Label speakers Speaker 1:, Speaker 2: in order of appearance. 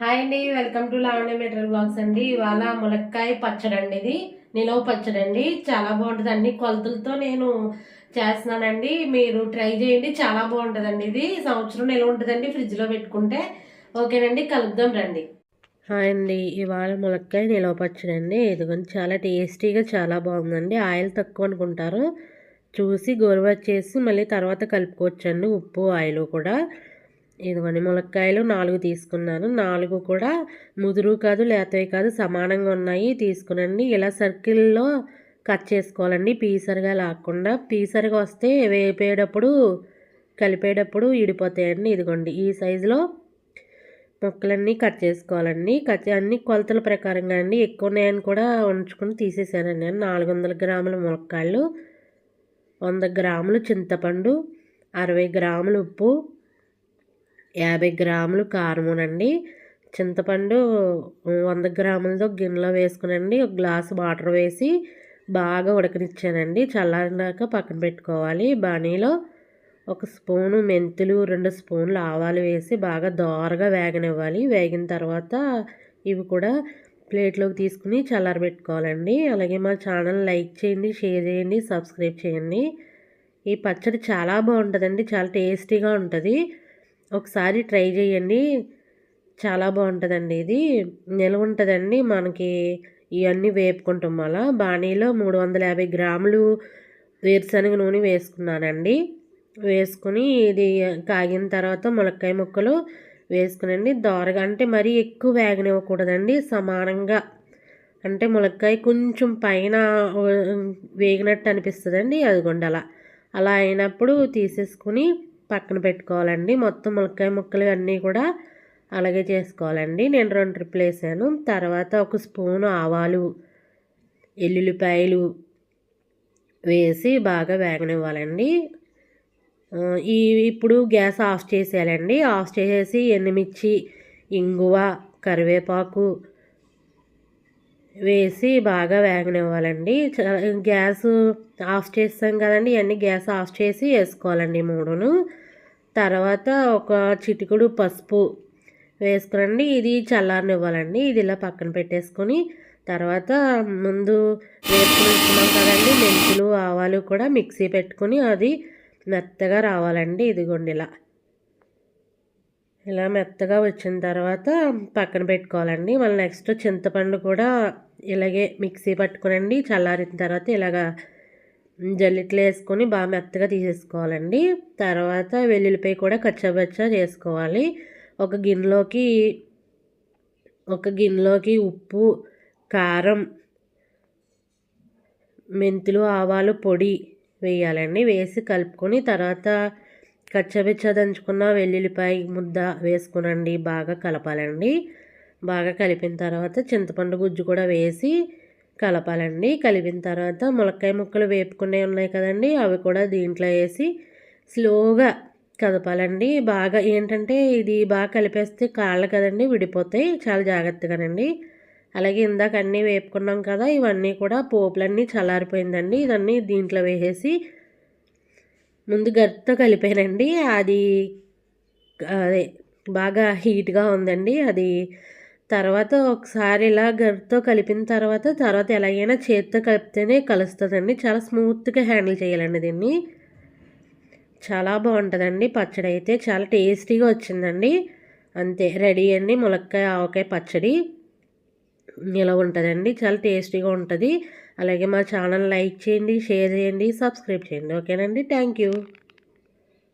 Speaker 1: Hi అండి welcome to Lavanya material blogs అండి. ఇవాళ ములక్కాయ పచ్చడి అండి ఇది నిలవ పచ్చడి అండి. చాలా బాగుంటుంది అన్ని కొలతలతో నేను చేస్తున్నానండి. మీరు ట్రై చేయండి చాలా బాగుంటుందండి ఇది. సంవత్సరం నిలవ ఉంటుందండి ఫ్రిడ్జ్లో పెట్టుకుంటే? ఓకేనండి కలుద్దాం రండి. హాయ్ అండి ఇవాళ ములక్కాయ నిలవ పచ్చడి అండి. ఇదిగోండి చాలా టేస్టీగా చాలా బాగుందండి. ఆయిల్ తక్కువ అనుకుంటారు. చూసి గోరువచ్చేసి మళ్ళీ తర్వాత కలుపుకోవచ్చండి ఉప్పు ఆయిల్ కూడా. ఇదిగోండి ములక్కాయలు నాలుగు తీసుకున్నాను. నాలుగు కూడా ముదురు కాదు లేతవి కాదు సమానంగా ఉన్నాయి. తీసుకునండి. ఇలా సర్కిల్లో కట్ చేసుకోవాలండి. పీసరిగా లాక్కుండా. పీసరిగా వస్తే వేపేటప్పుడు కలిపేటప్పుడు ఇడిపోతాయండి. ఇదిగోండి ఈ సైజులో ముక్కలన్నీ కట్ చేసుకోవాలండి. కట్ అన్ని కొలతల ప్రకారంగా అండి. ఎక్కువ ఉన్నాయని కూడా ఉంచుకుని తీసేసానండి. నేను నాలుగు వందల గ్రాముల ములక్కాయలు వంద గ్రాములు చింతపండు అరవై గ్రాములు ఉప్పు యాభై గ్రాములు కారమునండి. చింతపండు వంద గ్రాములతో గిన్నెలో వేసుకునండి. ఒక గ్లాసు వాటర్ వేసి బాగా ఉడకనిచ్చానండి. చల్లారినాక పక్కన పెట్టుకోవాలి. బాణీలో ఒక స్పూను మెంతులు రెండు స్పూన్లు ఆవాలు వేసి బాగా దోరగా వేగనివ్వాలి. వేగిన తర్వాత ఇవి కూడా ప్లేట్లోకి తీసుకుని చల్లారబెట్టుకోవాలండి. అలాగే మా ఛానల్ లైక్ చేయండి షేర్ చేయండి సబ్స్క్రైబ్ చేయండి. ఈ పచ్చడి చాలా బాగుంటుందండి. చాలా టేస్టీగా ఉంటుంది. ఒకసారి ట్రై చేయండి. చాలా బాగుంటుందండి ఇది. నిల్వ ఉంటుందండి. మనకి ఇవన్నీ వేపుకుంటాం అలా. బాణీలో మూడు వందల యాభై గ్రాములు వేరుశనగ నూనె వేసుకున్నానండి. వేసుకుని ఇది కాగిన తర్వాత ములక్కాయ ముక్కలు వేసుకునండి. దోరగా అంటే మరీ ఎక్కువ వేగనివ్వకూడదండి. సమానంగా అంటే ములక్కాయ కొంచెం పైన వేగినట్టు అనిపిస్తుందండి. అది అలా. అలా అయినప్పుడు తీసేసుకుని పక్కన పెట్టుకోవాలండి. మొత్తం ములక్కాయ ముక్కలు అన్నీ కూడా అలాగే చేసుకోవాలండి. నేను రెండు ట్రిప్పులు వేసాను. తర్వాత ఒక స్పూను ఆవాలు ఎల్లుల్లిపాయలు వేసి బాగా వేగనివ్వాలండి. ఈ ఇప్పుడు గ్యాస్ ఆఫ్ చేసేయాలండి. ఆఫ్ చేసేసి ఎండుమిర్చి ఇంగువ కరివేపాకు వేసి బాగా వేగనివ్వాలండి. గ్యాస్ ఆఫ్ చేస్తాం కదండి. ఇవన్నీ గ్యాస్ ఆఫ్ చేసి వేసుకోవాలండి మూడును. తర్వాత ఒక చిటికుడు పసుపు వేసుకునండి ఇది చల్లారనివ్వాలండి. ఇది ఇలా పక్కన పెట్టేసుకొని తర్వాత ముందు వేసుకున్నాం కదండి. మెంతులు ఆవాలు కూడా మిక్సీ పెట్టుకొని అది మెత్తగా రావాలండి. ఇదిగోండి ఇలా. ఇలా మెత్తగా వచ్చిన తర్వాత పక్కన పెట్టుకోవాలండి. మళ్ళీ నెక్స్ట్ చింతపండు కూడా ఇలాగే మిక్సీ పట్టుకునండి చల్లారిన తర్వాత ఇలాగా జల్లిట్లు వేసుకొని బాగా మెత్తగా తీసేసుకోవాలండి. తర్వాత వెల్లుల్లిపాయ కూడా కచ్చబచ్చ చేసుకోవాలి. ఒక గిన్నెలోకి ఒక గిన్నెలోకి ఉప్పు కారం మెంతులు ఆవాలు పొడి వేయాలండి. వేసి కలుపుకొని తర్వాత కచ్చబెచ్చ దంచుకున్న వెల్లుల్లిపాయ ముద్ద వేసుకునండి. బాగా కలపాలండి. బాగా కలిపిన తర్వాత చింతపండు గుజ్జు కూడా వేసి కలపాలండి. కలిపిన తర్వాత ములక్కాయ ముక్కలు వేపుకునే ఉన్నాయి కదండి. అవి కూడా దీంట్లో వేసి స్లోగా కదపాలండి. బాగా ఏంటంటే ఇది బాగా కలిపేస్తే కాళ్ళు కదండి విడిపోతాయి. చాలా జాగ్రత్తగానండి. అలాగే ఇందాక అన్నీ వేపుకున్నాం కదా ఇవన్నీ కూడా పోపులన్నీ చల్లారిపోయిందండి. ఇవన్నీ దీంట్లో వేసేసి ముందు గరితో కలిపానండి. అది అదే బాగా హీట్గా ఉందండి. అది తర్వాత ఒకసారి ఇలా గరితో కలిపిన తర్వాత తర్వాత ఎలాగైనా చేతితో కలిపితేనే కలుస్తుందండి. చాలా స్మూత్గా హ్యాండిల్ చేయాలండి దీన్ని. చాలా బాగుంటుందండి పచ్చడి అయితే చాలా టేస్టీగా వచ్చిందండి. అంతే రెడీ అండి ములక్కాయ ఆవకాయ పచ్చడి. ఇలా ఉంటుందండి. చాలా టేస్టీగా ఉంటుంది. అలాగే మా ఛానల్ లైక్ చేయండి షేర్ చేయండి సబ్స్క్రైబ్ చేయండి. ఓకేనండి. Thank you.